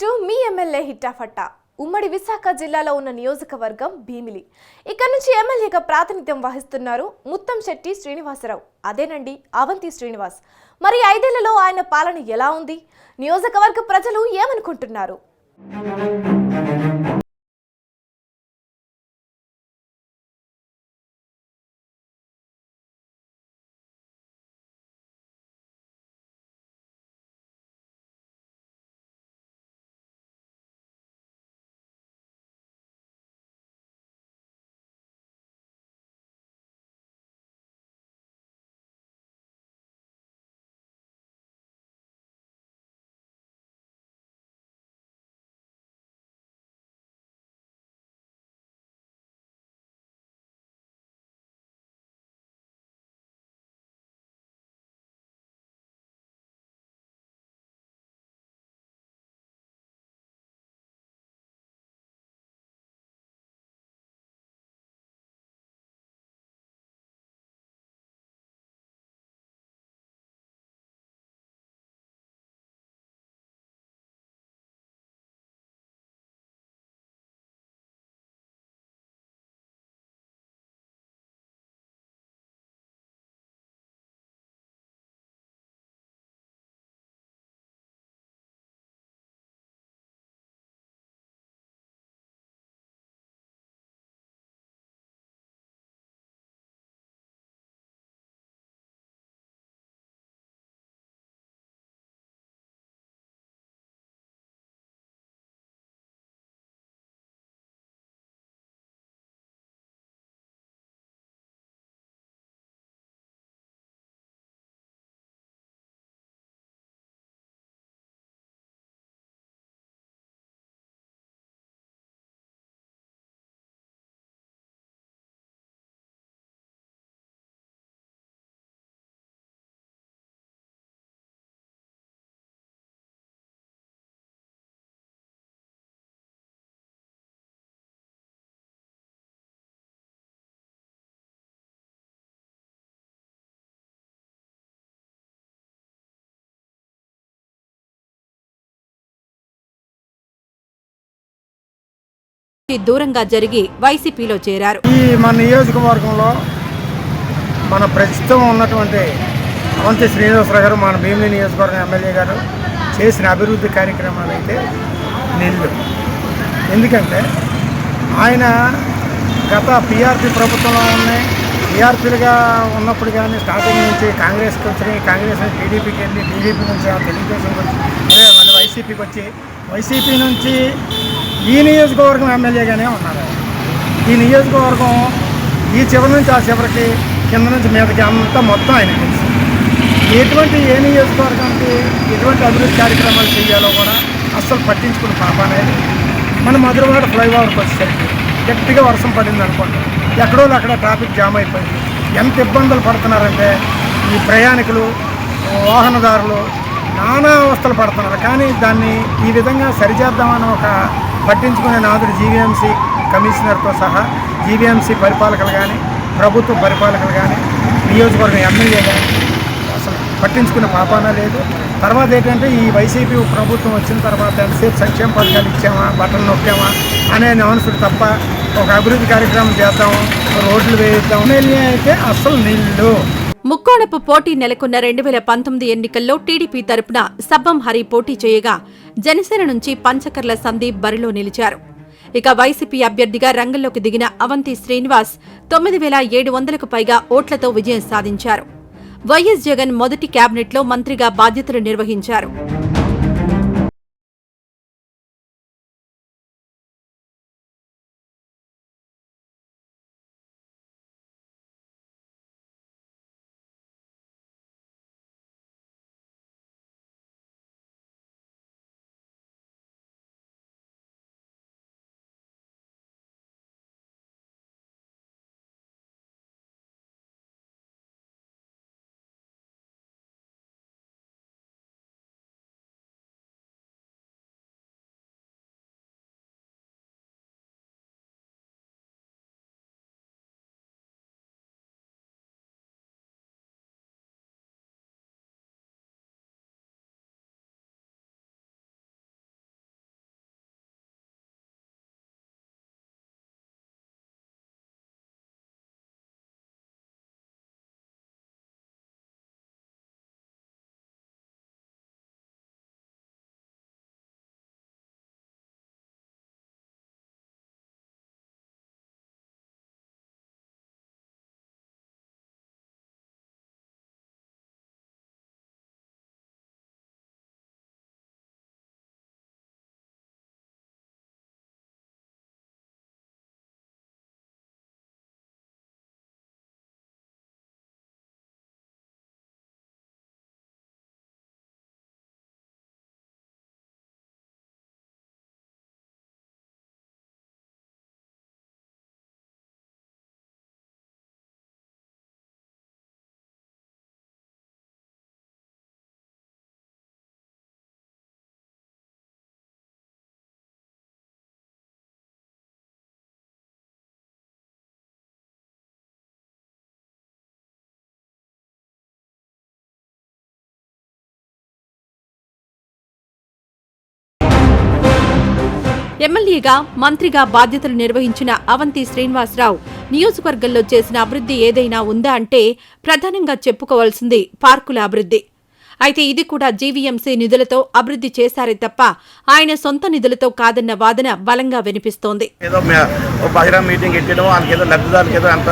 To me MLA హిట్టాఫట్టా. ఉమ్మడి విశాఖ జిల్లాలో ఉన్న నియోజకవర్గం భీమిలి. ఇక్కడ నుంచి ఎమ్మెల్యేగా ప్రాతినిధ్యం వహిస్తున్నారు ముత్తం శెట్టి శ్రీనివాసరావు. అదేనండి అవంతి శ్రీనివాస్. మరి ఐదేళ్ళలో ఆయన పాలన ఎలా ఉంది? నియోజకవర్గ ప్రజలు ఏమనుకుంటున్నారు? దూరంగా జరిగి వైసీపీలో చేరారు. ఈ మన నియోజకవర్గంలో మన ప్రస్తుతం ఉన్నటువంటి అవంతి శ్రీనివాసరావు గారు మన భీమిలి నియోజకవర్గం ఎమ్మెల్యే గారు చేసిన అభివృద్ధి కార్యక్రమాలు అయితే నిల్లు ఎందుకంటే ఆయన గత పీఆర్పీ ప్రభుత్వంలో ఉన్నాయి పిఆర్పీలుగా ఉన్నప్పుడు కానీ స్టార్టింగ్ నుంచి కాంగ్రెస్కి వచ్చినాయి కాంగ్రెస్ నుంచి టీడీపీకి వెళ్ళి టీడీపీ నుంచి ఆ తెలుగుదేశంకి వచ్చి మళ్ళీ వైసీపీకి వచ్చి వైసీపీ నుంచి ఈ నియోజకవర్గం ఎమ్మెల్యేగానే ఉన్నారు. ఈ నియోజకవర్గం ఈ చివరి నుంచి ఆ చివరికి కింద నుంచి మీదకి అంతా మొత్తం ఆయన ఎటువంటి ఏ నియోజకవర్గానికి ఎటువంటి అభివృద్ధి కార్యక్రమాలు చేయాలో కూడా అస్సలు పట్టించుకుని పాప అనేది మన మధురవాడ ఫ్లైఓవర్కి వచ్చేసరికి గట్టిగా వర్షం పడింది అనుకోండి. ఎక్కడో అక్కడ ట్రాఫిక్ జామ్ అయిపోయింది. ఎంత ఇబ్బందులు పడుతున్నారంటే ఈ ప్రయాణికులు వాహనదారులు నానా అవస్థలు పడుతున్నారు. కానీ దాన్ని ఈ విధంగా సరిచేద్దామని ఒక పట్టించుకునే నాదుడు జీవీఎంసీ కమిషనర్తో సహా జీవీఎంసీ పరిపాలకులు కానీ ప్రభుత్వ పరిపాలకులు కానీ నియోజకవర్గం ఎమ్మెల్యే కానీ అసలు పట్టించుకునే పాపాన లేదు. తర్వాత ఏంటంటే ఈ వైసీపీ ప్రభుత్వం వచ్చిన తర్వాత ఎంతసేపు సంక్షేమ పథకాలు ఇచ్చామా బట్టలు నొక్కామా అనే అనౌన్సుడు తప్ప ఒక అభివృద్ధి కార్యక్రమం చేద్దాం రోడ్లు వేయిద్దాం ఎమ్మెల్యే అయితే అస్సలు నీళ్ళు ముక్కోణపు పోటీ నెలకొన్న రెండు వేల పంతొమ్మిది ఎన్నికల్లో టీడీపీ తరపున సబ్బం హరి పోటీ చేయగా జనసేన నుంచి పంచకర్ల సందీప్ బరిలో నిలిచారు. ఇక వైసీపీ అభ్యర్థిగా రంగంలోకి దిగిన అవంతి శ్రీనివాస్ తొమ్మిది వేల ఏడు వందలకు పైగా ఓట్లతో విజయం సాధించారు. వైఎస్ జగన్ మొదటి కేబినెట్లో మంత్రిగా బాధ్యతలు నిర్వహించారు. ఎమ్మెల్యేగా మంత్రిగా బాధ్యతలు నిర్వహించిన అవంతి శ్రీనివాసరావు నియోజకవర్గంలో చేసిన అభివృద్ధి ఏదైనా ఉందా అంటే ప్రధానంగా చెప్పుకోవాల్సింది పార్కుల అభివృద్ధి. అయితే ఇది కూడా జీవీఎంసీ నిధులతో అభివృద్ధి చేశారే తప్ప ఆయన సొంత నిధులతో కాదన్న వాదన బలంగా వినిపిస్తోంది. ఏదో బహిరంగ మీటింగ్ పెట్టడం వాళ్ళకి ఏదో లబ్ధిదారులకు ఏదో అంత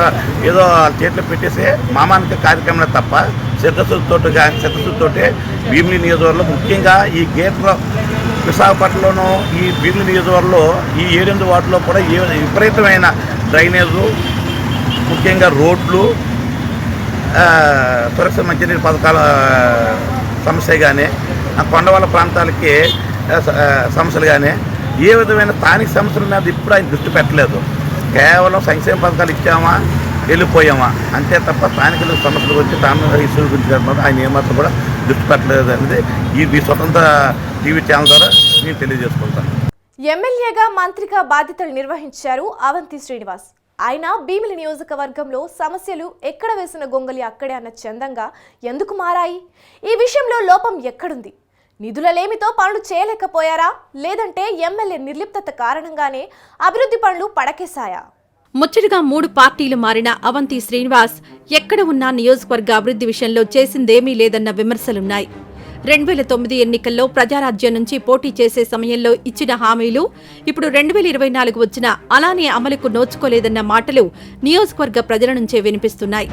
ఏదో చేతులు పెట్టేసి మామానికి కార్యక్రమం తప్ప చిత్తశుద్ధితో చిత్తశుద్ధితోటి భీమిలి నియోజకవర్గంలో ముఖ్యంగా ఈ గేట్లో విశాఖపట్నంలోనూ ఈ బీగులు నియోజకవర్గంలో ఈ ఏడెనిమిది వార్డులో కూడా ఏ విపరీతమైన డ్రైనేజు ముఖ్యంగా రోడ్లు సురక్షిత మంచినీటి పథకాల సమస్య కానీ ఆ కొండవాళ్ళ ప్రాంతాలకి సమస్యలు కానీ ఏ విధమైన స్థానిక సమస్యల మీద ఇప్పుడు ఆయన దృష్టి పెట్టలేదు. కేవలం సంక్షేమ పథకాలు ఇచ్చామా వెళ్ళిపోయామా అంతే తప్ప స్థానికుల సమస్యల గురించి తాను ఇష్యూల గురించి ఆయన ఏమాత్రం కూడా పెట్టలేదు అనేది ఈ మీ స్వతంత్ర టీవీ ఛానల్ ద్వారా నేను తెలియజేసుకుంటాను. ఎమ్మెల్యేగా మంత్రిగా బాధ్యతలు నిర్వహించారు అవంతి శ్రీనివాస్. ఆయన భీమిలి నియోజకవర్గంలో సమస్యలు ఎక్కడ వేసిన గొంగలి అక్కడే అన్న చందంగా ఎందుకు మారాయి? ఈ విషయంలో లోపం ఎక్కడుంది? నిధులలేమితో పనులు చేయలేకపోయారా? లేదంటే ఎమ్మెల్యే నిర్లిప్తత కారణంగానే అభివృద్ధి పనులు పడకేశాయా? ముచ్చటగా మూడు పార్టీలు మారిన అవంతి శ్రీనివాస్ ఎక్కడ ఉన్నా నియోజకవర్గ అభివృద్ధి విషయంలో చేసిందేమీ లేదన్న విమర్శలున్నాయి. రెండు వేల తొమ్మిది ఎన్నికల్లో ప్రజారాజ్యం నుంచి పోటీ చేసే సమయంలో ఇచ్చిన హామీలు ఇప్పుడు రెండు వేల ఇరవై నాలుగు వచ్చిన అలానే అమలుకు నోచుకోలేదన్న మాటలు నియోజకవర్గ ప్రజల నుంచే వినిపిస్తున్నాయి.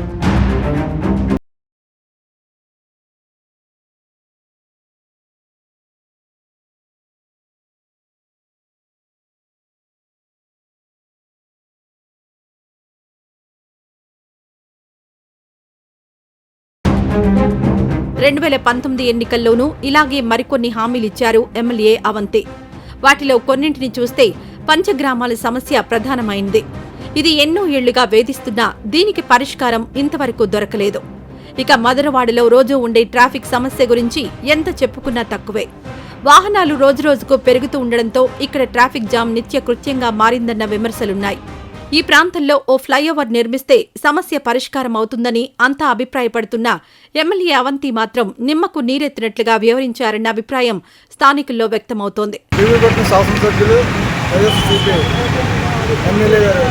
రెండు వేల పంతొమ్మిది ఎన్నికల్లోనూ ఇలాగే మరికొన్ని హామీలిచ్చారు ఎమ్మెల్యే అవంతి. వాటిలో కొన్నింటిని చూస్తే పంచగ్రామాల సమస్య ప్రధానమైంది. ఇది ఎన్నో ఏళ్ళుగా వేధిస్తున్నా దీనికి పరిష్కారం ఇంతవరకు దొరకలేదు. ఇక మదరవాడలో రోజూ ఉండే ట్రాఫిక్ సమస్య గురించి ఎంత చెప్పుకున్నా తక్కువే. వాహనాలు రోజురోజుకు పెరుగుతూ ఉండడంతో ఇక్కడ ట్రాఫిక్ జామ్ నిత్య కృత్యంగా మారిందన్న విమర్శలున్నాయి. ఈ ప్రాంతంలో ఓ ఫ్లైఓవర్ నిర్మిస్తే సమస్య పరిష్కారం అవుతుందని అంతా అభిప్రాయపడుతున్న ఎమ్మెల్యే అవంతి మాత్రం నిమ్మకు నీరెత్తినట్లుగా వివరించారన్న అభిప్రాయం స్థానికుల్లో వ్యక్తమవుతోంది. ఎమ్మెల్యే గారు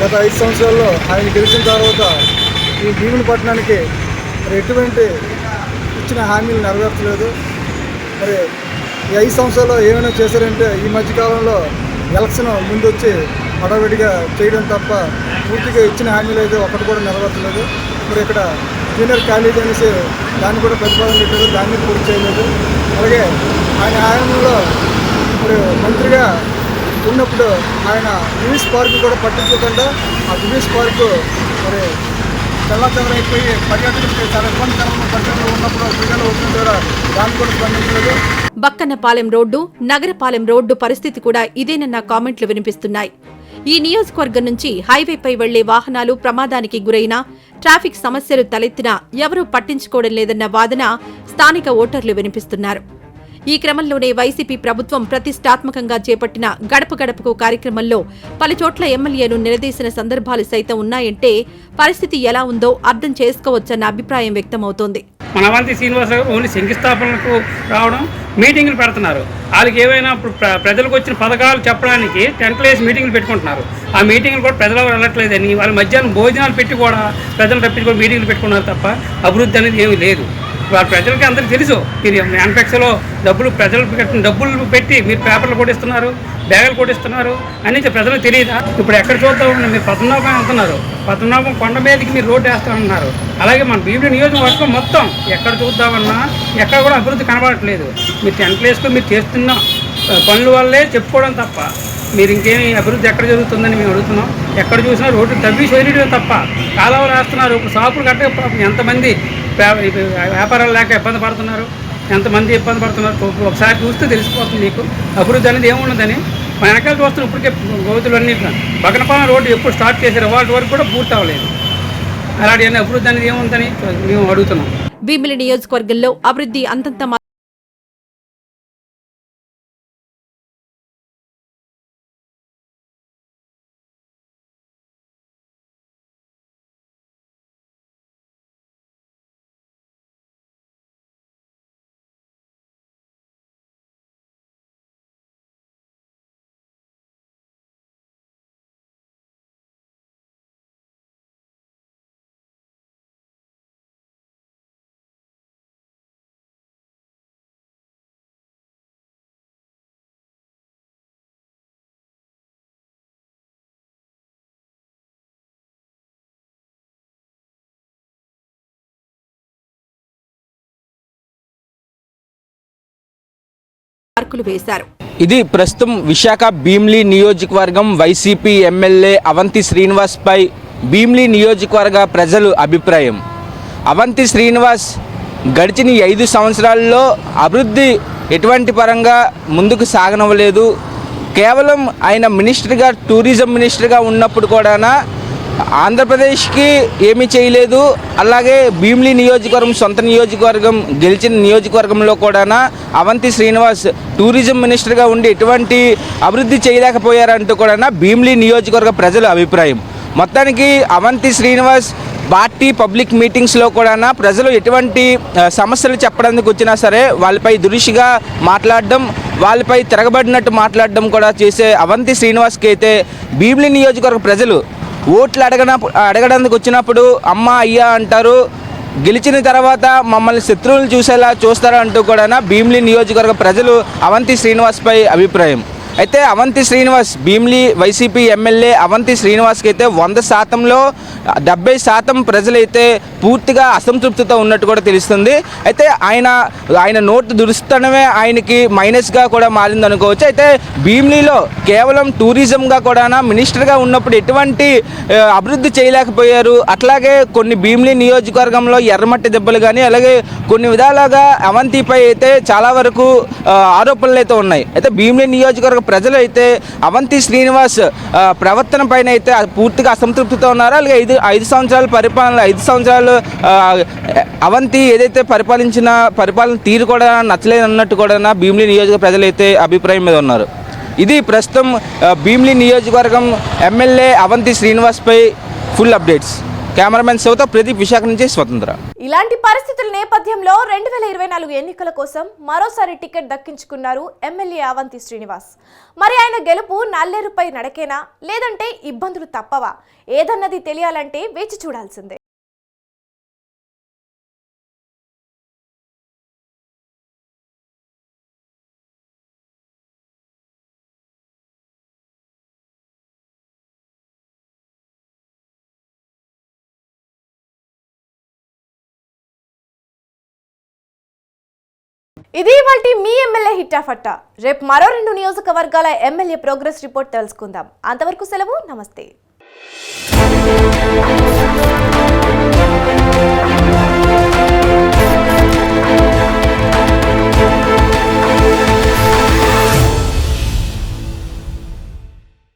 గత ఐదు సంవత్సరాల్లో ఆయన గెలిచిన తర్వాత ఈ భీమునిపట్నానికి మరి ఎటువంటి ఇచ్చిన హామీలు నెరవేర్చలేదు. మరి ఈ ఐదు సంవత్సరాల్లో ఏమైనా చేశారంటే ఈ మధ్యకాలంలో ఎలక్షన్ ముందు వచ్చి హడావిడిగా చేయడం తప్ప పూర్తిగా ఇచ్చిన హామీలు అయితే ఒకటి కూడా నెరవేర్చలేదు. మరి ఇక్కడ జూనియర్ కాలేజ్ అనేసి దాన్ని కూడా ప్రతిపాదన పెట్టారు దాన్ని పూర్తి చేయలేదు. అలాగే ఆయన హయాంలో ఇప్పుడు మంత్రిగా ఉన్నప్పుడు ఆయన న్యూస్ పార్క్ కూడా పట్టించకుండా ఆ న్యూస్ పార్కు మరి తెల్లచంద్ర అయిపోయి చాలా ఇబ్బందికరమైన ఉన్నప్పుడు ప్రజలు వచ్చిన దాన్ని కూడా స్పందించలేదు. బక్కన్నపాలెం రోడ్డు నగరపాలెం రోడ్డు పరిస్థితి కూడా ఇదేనన్న కామెంట్లు వినిపిస్తున్నాయి. ఈ నియోజకవర్గం నుంచి హైవేపై వెళ్ళే వాహనాలు ప్రమాదానికి గురైనా ట్రాఫిక్ సమస్యలు తలెత్తినా ఎవరూ పట్టించుకోవడం లేదన్న వాదన స్థానిక ఓటర్లు వినిపిస్తున్నారు. ఈ క్రమంలోనే వైసీపీ ప్రభుత్వం ప్రతిష్టాత్మకంగా చేపట్టిన గడప గడపకు కార్యక్రమంలో పలుచోట్ల ఎమ్మెల్యేను నిలదీసిన సందర్భాలు సైతం ఉన్నాయంటే పరిస్థితి ఎలా ఉందో అర్థం చేసుకోవచ్చన్న అభిప్రాయం వ్యక్తమవుతోంది. మనవంతి శ్రీనివాస ఓన్లీ శంకుస్థాపనకు రావడం మీటింగులు పెడుతున్నారు. వాళ్ళకి ఏవైనా ప్ర- ప్రజలకు వచ్చిన పథకాలు చెప్పడానికి టెంట్లు వేసి మీటింగులు పెట్టుకుంటున్నారు. ఆ మీటింగులు కూడా ప్రజలు ఎవరు వెళ్ళట్లేదని వాళ్ళ మధ్యాహ్నం భోజనాలు పెట్టి కూడా ప్రజలు కూడా మీటింగులు పెట్టుకున్నారు తప్ప అభివృద్ధి అనేది ఏమీ లేదు. ప్రజలకి అందరికీ తెలుసు. మీరు మ్యానుఫ్యాక్చర్లో డబ్బులు ప్రజలు పెట్టిన డబ్బులు పెట్టి మీరు పేపర్లు కొట్టిస్తున్నారు బ్యాగులు కొట్టిస్తున్నారు అని ప్రజలకు తెలియదా? ఇప్పుడు ఎక్కడ చూద్దాం మీరు పద్మనాభం వెళ్తున్నారు పద్మనాభం కొండ మీదకి మీరు రోడ్డు వేస్తామన్నారు అలాగే మన భీముడి నియోజకవర్గం మొత్తం ఎక్కడ చూద్దామన్నా ఎక్కడ కూడా అభివృద్ధి కనబడట్లేదు. మీరు టెంట్లు వేసుకొని మీరు చేస్తున్న పనుల వల్లే చెప్పుకోవడం తప్ప మీరు ఇంకేమి అభివృద్ధి ఎక్కడ జరుగుతుందని మేము అడుగుతున్నాం. ఎక్కడ చూసినా రోడ్డు తవ్వి చేయడం తప్ప కాలువలు వేస్తున్నారు. ఇప్పుడు షాపులు కట్టే ఎంతమంది వ్యాపారాలు లేక ఇబ్బంది పడుతున్నారు. ఎంతమంది ఇబ్బంది పడుతున్నారు? ఒకసారి చూస్తే తెలిసిపోతుంది మీకు. అభివృద్ధి అనేది ఏమున్నదని మా వెనకాల చూస్తున్న ఇప్పటికే గోతులు అన్ని బగనపాలెం రోడ్డు ఎప్పుడు స్టార్ట్ చేశారు వాళ్ళ వరకు కూడా పూర్తి అవ్వలేదు. అలాంటి అభివృద్ధి అనేది ఏముందని మేము అడుగుతున్నాం. భీమిలి నియోజకవర్గంలో అభివృద్ధి అంతంత మార్కులు వేశారు. ఇది ప్రస్తుతం విశాఖ భీమ్లీ నియోజకవర్గం వైసీపీ ఎమ్మెల్యే అవంతి శ్రీనివాస్పై భీమ్లీ నియోజకవర్గ ప్రజలు అభిప్రాయం. అవంతి శ్రీనివాస్ గడిచిన ఐదు సంవత్సరాల్లో అభివృద్ధి ఎటువంటి పరంగా ముందుకు సాగనవ్వలేదు. కేవలం ఆయన మినిస్టర్గా టూరిజం మినిస్టర్గా ఉన్నప్పుడు కూడా ఆంధ్రప్రదేశ్కి ఏమీ చేయలేదు. అలాగే భీమ్లీ నియోజకవర్గం సొంత నియోజకవర్గం గెలిచిన నియోజకవర్గంలో కూడా అవంతి శ్రీనివాస్ టూరిజం మినిస్టర్గా ఉండి ఎటువంటి అభివృద్ధి చేయలేకపోయారంటూ కూడా భీమ్లీ నియోజకవర్గ ప్రజల అభిప్రాయం. మొత్తానికి అవంతి శ్రీనివాస్ పార్టీ పబ్లిక్ మీటింగ్స్లో కూడా ప్రజలు ఎటువంటి సమస్యలు చెప్పడానికి వచ్చినా సరే వాళ్ళపై దురుషిగా మాట్లాడడం వాళ్ళపై తిరగబడినట్టు మాట్లాడడం కూడా చేసే అవంతి శ్రీనివాస్కి అయితే భీమిలి నియోజకవర్గ ప్రజలు ఓట్లు అడగన అడగడానికి వచ్చినప్పుడు అమ్మ అయ్యా అంటారు. గెలిచిన తర్వాత మమ్మల్ని శత్రువులు చూసేలా చూస్తారంటూ కూడా భీమిలి నియోజకవర్గ ప్రజలు అవంతి శ్రీనివాస్పై అభిప్రాయం. అయితే అవంతి శ్రీనివాస్ భీమ్లీ వైసీపీ ఎమ్మెల్యే అవంతి శ్రీనివాస్కి అయితే వంద శాతంలో డెబ్బై శాతం ప్రజలైతే పూర్తిగా అసంతృప్తితో ఉన్నట్టు కూడా తెలుస్తుంది. అయితే ఆయన ఆయన నోటు దురుస్తనమే ఆయనకి మైనస్గా కూడా మారింది అనుకోవచ్చు. అయితే భీమ్లీలో కేవలం టూరిజంగా కూడా మినిస్టర్గా ఉన్నప్పుడు ఎటువంటి అభివృద్ధి చేయలేకపోయారు. అట్లాగే కొన్ని భీమ్లీ నియోజకవర్గంలో ఎర్రమట్టి దెబ్బలు కానీ అలాగే కొన్ని విధాలుగా అవంతిపై అయితే చాలా వరకు ఆరోపణలు అయితే ఉన్నాయి. అయితే భీమ్లీ నియోజకవర్గ ప్రజలు అయితే అవంతి శ్రీనివాస్ ప్రవర్తన పైన అయితే పూర్తిగా అసంతృప్తితో ఉన్నారు? అలాగే ఐదు ఐదు సంవత్సరాల పరిపాలన ఐదు సంవత్సరాలు అవంతి ఏదైతే పరిపాలించిన పరిపాలన తీరు కూడా నచ్చలేదు అన్నట్టు కూడా భీమిలి నియోజక ప్రజలు అయితే అభిప్రాయం మీద ఉన్నారు. ఇది ప్రస్తుతం భీమిలి నియోజకవర్గం ఎమ్మెల్యే అవంతి శ్రీనివాస్పై ఫుల్ అప్డేట్స్. కెమెరామెన్ శివతో ప్రదీప్ విశాఖ నుంచి స్వతంత్ర. ఇలాంటి పరిస్థితుల నేపథ్యంలో రెండు వేల ఇరవై నాలుగు ఎన్నికల కోసం మరోసారి టికెట్ దక్కించుకున్నారు ఎమ్మెల్యే అవంతి శ్రీనివాస్. మరి ఆయన గెలుపు నల్లేరుపై నడకేనా? లేదంటే ఇబ్బందులు తప్పవా? ఏదన్నది తెలియాలంటే వేచి చూడాల్సిందే. ఇది ఇవాళ మీ ఎమ్మెల్యే హిట్టాఫట్టా రేపు మరో రెండు నియోజకవర్గాల ఎమ్మెల్యే ప్రోగ్రెస్ రిపోర్ట్ తెలుసుకుందాం. అంతవరకు సెలవు నమస్తే.